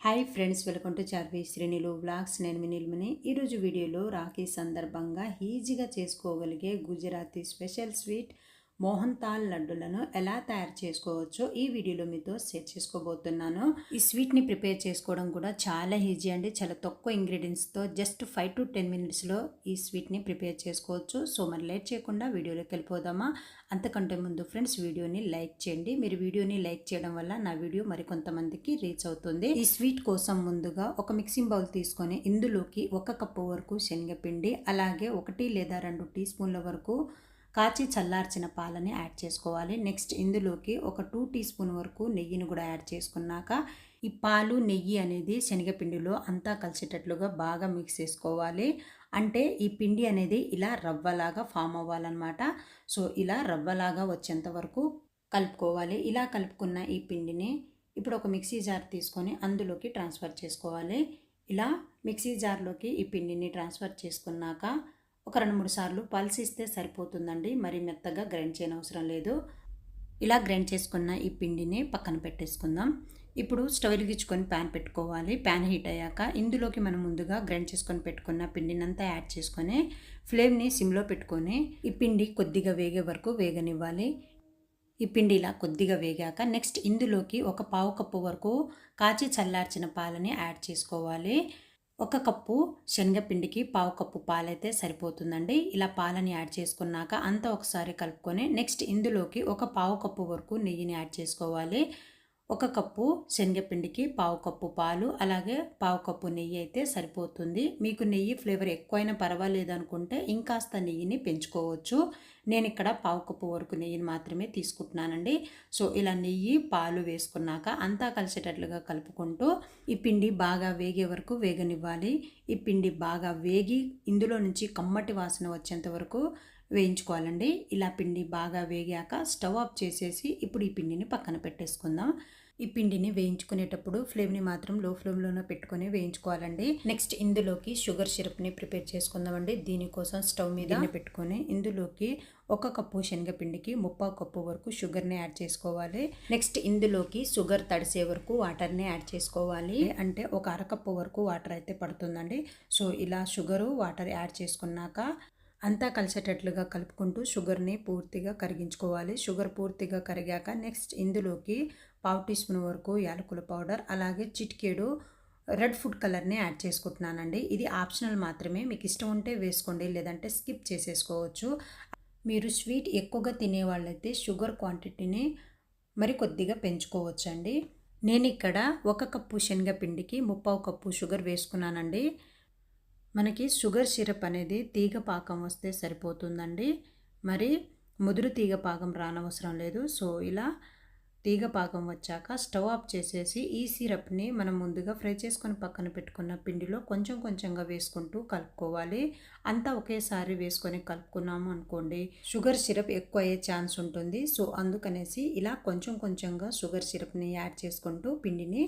Hi friends welcome to Charvi శ్రేణిలు blogs నేను నిల్మని ఈరోజు వీడియోలో రాఖీ సందర్భంగా ఈజీగా చేసుకోగలిగే Gujarati special sweet Mohanthal లడ్డులను ఎలా తయారు చేసుకోవచ్చో ఈ వీడియోలో మీతో షేర్ చేసుకోబోతున్నాను. ఈ స్వీట్ని ప్రిపేర్ చేసుకోవడం కూడా చాలా ఈజీ అండి. చాలా తక్కువ ఇంగ్రీడియంట్స్తో జస్ట్ ఫైవ్ టు టెన్ మినిట్స్లో ఈ స్వీట్ని ప్రిపేర్ చేసుకోవచ్చు. సో మరి లేట్ చేయకుండా వీడియోలోకి వెళ్ళిపోదామా? అంతకంటే ముందు ఫ్రెండ్స్ వీడియోని లైక్ చేయండి. మీరు వీడియోని లైక్ చేయడం వల్ల నా వీడియో మరి కొంతమందికి రీచ్ అవుతుంది. ఈ స్వీట్ కోసం ముందుగా ఒక మిక్సింగ్ బౌల్ తీసుకొని ఇందులోకి ఒక కప్పు వరకు శనగపిండి అలాగే ఒకటి లేదా రెండు టీ స్పూన్ల వరకు కాచి చల్లార్చిన పాలని యాడ్ చేసుకోవాలి. నెక్స్ట్ ఇందులోకి ఒక టూ టీ స్పూన్ వరకు నెయ్యిని కూడా యాడ్ చేసుకున్నాక ఈ పాలు నెయ్యి అనేది శనగపిండిలో అంతా కలిసేటట్లుగా బాగా మిక్స్ చేసుకోవాలి. అంటే ఈ పిండి అనేది ఇలా రవ్వలాగా ఫామ్ అవ్వాలన్నమాట. సో ఇలా రవ్వలాగా వచ్చేంత వరకు కలుపుకోవాలి. ఇలా కలుపుకున్న ఈ పిండిని ఇప్పుడు ఒక మిక్సీ జార్ తీసుకొని అందులోకి ట్రాన్స్ఫర్ చేసుకోవాలి. ఇలా మిక్సీ జార్లోకి ఈ పిండిని ట్రాన్స్ఫర్ చేసుకున్నాక ఒక రెండు మూడు సార్లు పల్సిస్తే సరిపోతుందండి. మరి మెత్తగా గ్రైండ్ చేయని అవసరం లేదు. ఇలా గ్రైండ్ చేసుకున్న ఈ పిండిని పక్కన పెట్టేసుకుందాం. ఇప్పుడు స్టవ్ వెలిగించుకొని ప్యాన్ పెట్టుకోవాలి. ప్యాన్ హీట్ అయ్యాక ఇందులోకి మనం ముందుగా గ్రైండ్ చేసుకొని పెట్టుకున్న పిండినంతా యాడ్ చేసుకొని ఫ్లేమ్ని సిమ్లో పెట్టుకొని ఈ పిండి కొద్దిగా వేగే వరకు వేగనివ్వాలి. ఈ పిండి ఇలా కొద్దిగా వేగాక నెక్స్ట్ ఇందులోకి ఒక పావు కప్పు వరకు కాచి చల్లార్చిన పాలని యాడ్ చేసుకోవాలి. ఒక కప్పు శనగపిండికి పావు కప్పు పాలైతే సరిపోతుందండి. ఇలా పాలని యాడ్ చేసుకున్నాక అంతా ఒకసారి కలుపుకొని నెక్స్ట్ ఇందులోకి ఒక పావు కప్పు వరకు నెయ్యిని యాడ్ చేసుకోవాలి. ఒక కప్పు శనగపిండికి పావు కప్పు పాలు అలాగే పావు కప్పు నెయ్యి అయితే సరిపోతుంది. మీకు నెయ్యి ఫ్లేవర్ ఎక్కువైనా పర్వాలేదు అనుకుంటే ఇంకాస్త నెయ్యిని పెంచుకోవచ్చు. నేను ఇక్కడ పావు కప్పు వరకు నెయ్యిని మాత్రమే తీసుకుంటున్నానండి. సో ఇలా నెయ్యి పాలు వేసుకున్నాక అంతా కలిసేటట్లుగా కలుపుకుంటూ ఈ పిండి బాగా వేగే వరకు వేగనివ్వాలి. ఈ పిండి బాగా వేగి ఇందులో నుంచి కమ్మటి వాసన వచ్చేంత వరకు వేయించుకోవాలండి. ఇలా పిండి బాగా వేగాక స్టవ్ ఆఫ్ చేసేసి ఇప్పుడు ఈ పిండిని పక్కన పెట్టేసుకుందాం. ఈ పిండిని వేయించుకునేటప్పుడు ఫ్లేమ్ని మాత్రం లో ఫ్లేమ్లోనే పెట్టుకొని వేయించుకోవాలండి. నెక్స్ట్ ఇందులోకి షుగర్ సిరప్ని ప్రిపేర్ చేసుకుందామండి. దీనికోసం స్టవ్ మీద పెట్టుకొని ఇందులోకి ఒక కప్పు శనగపిండికి ముప్పావు కప్పు వరకు షుగర్ని యాడ్ చేసుకోవాలి. నెక్స్ట్ ఇందులోకి షుగర్ తడిసే వరకు వాటర్ని యాడ్ చేసుకోవాలి. అంటే ఒక అరకప్పు వరకు వాటర్ అయితే పడుతుందండి. సో ఇలా షుగరు వాటర్ యాడ్ చేసుకున్నాక అంతా కలిసేటట్లుగా కలుపుకుంటూ షుగర్ని పూర్తిగా కరిగించుకోవాలి. షుగర్ పూర్తిగా కరిగాక నెక్స్ట్ ఇందులోకి పావు టీ స్పూన్ వరకు యాలకుల పౌడర్ అలాగే చిటికేడు రెడ్ ఫుడ్ కలర్ని యాడ్ చేసుకుంటున్నానండి. ఇది ఆప్షనల్ మాత్రమే. మీకు ఇష్టం ఉంటే వేసుకోండి లేదంటే స్కిప్ చేసేసుకోవచ్చు. మీరు స్వీట్ ఎక్కువగా తినేవాళ్ళైతే షుగర్ క్వాంటిటీని మరి కొద్దిగా పెంచుకోవచ్చండి. నేను ఇక్కడ ఒక కప్పు శనగపిండికి ముప్పావు కప్పు షుగర్ వేసుకున్నానండి. మనకి షుగర్ సిరప్ అనేది తీగ పాకం వస్తే సరిపోతుందండి. మరి ముదురు తీగ పాకం రానవసరం లేదు. సో ఇలా తీగ పాకం వచ్చాక స్టవ్ ఆఫ్ చేసేసి ఈ సిరప్ని మనం ముందుగా ఫ్రై చేసుకొని పక్కన పెట్టుకున్న పిండిలో కొంచెం కొంచెంగా వేసుకుంటూ కలుపుకోవాలి. అంతా ఒకేసారి వేసుకొని కలుపుకున్నాము అనుకోండి షుగర్ సిరప్ ఎక్కువ అయ్యే ఛాన్స్ ఉంటుంది. సో అందుకనేసి ఇలా కొంచెం కొంచెంగా షుగర్ సిరప్ని యాడ్ చేసుకుంటూ పిండిని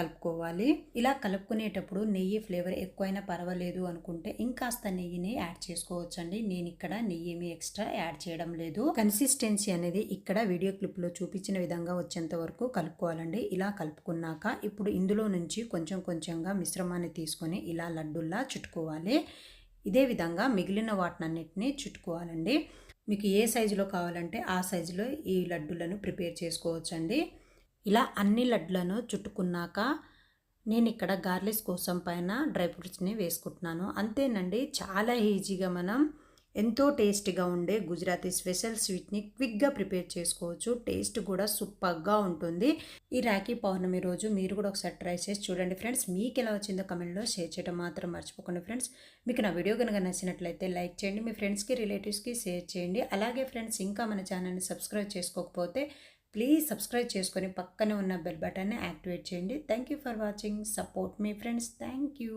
కలుపుకోవాలి. ఇలా కలుపుకునేటప్పుడు నెయ్యి ఫ్లేవర్ ఎక్కువైనా పర్వాలేదు అనుకుంటే ఇంకాస్త నెయ్యిని యాడ్ చేసుకోవచ్చండి. నేను ఇక్కడ నెయ్యి ఏమి ఎక్స్ట్రా యాడ్ చేయడం లేదు. కన్సిస్టెన్సీ అనేది ఇక్కడ వీడియో క్లిప్లో చూపించిన విధంగా వచ్చేంత వరకు కలుపుకోవాలండి. ఇలా కలుపుకున్నాక ఇప్పుడు ఇందులో నుంచి కొంచెం కొంచెంగా మిశ్రమాన్ని తీసుకొని ఇలా లడ్డుల్లా చుట్టుకోవాలి. ఇదే విధంగా మిగిలిన వాటినన్నిటిని చుట్టుకోవాలండి. మీకు ఏ సైజులో కావాలంటే ఆ సైజులో ఈ లడ్డులను ప్రిపేర్ చేసుకోవచ్చండి. ఇలా అన్ని లడ్లను చుట్టుకున్నాక నేను ఇక్కడ గార్లిక్స్ కోసం పైన డ్రై ఫ్రూట్స్ని వేసుకుంటున్నాను. అంతేనండి చాలా ఈజీగా మనం ఎంతో టేస్టీగా ఉండే గుజరాతీ స్పెషల్ స్వీట్ని క్విక్గా ప్రిపేర్ చేసుకోవచ్చు. టేస్ట్ కూడా సూపర్గా ఉంటుంది. ఈ రాఖీ పౌర్ణమి రోజు మీరు కూడా ఒకసారి ట్రై చేసి చూడండి ఫ్రెండ్స్. మీకు ఎలా వచ్చిందో కమెంట్లో షేర్ చేయడం మాత్రం మర్చిపోకండి ఫ్రెండ్స్. మీకు నా వీడియో కనుక నచ్చినట్లయితే లైక్ చేయండి మీ ఫ్రెండ్స్కి రిలేటివ్స్కి షేర్ చేయండి. అలాగే ఫ్రెండ్స్ ఇంకా మన ఛానల్ని సబ్స్క్రైబ్ చేసుకోకపోతే ప్లీజ్ సబ్స్క్రైబ్ చేసుకొని పక్కనే ఉన్న బెల్ బటన్ని యాక్టివేట్ చేయండి. Thank you for watching support me friends thank you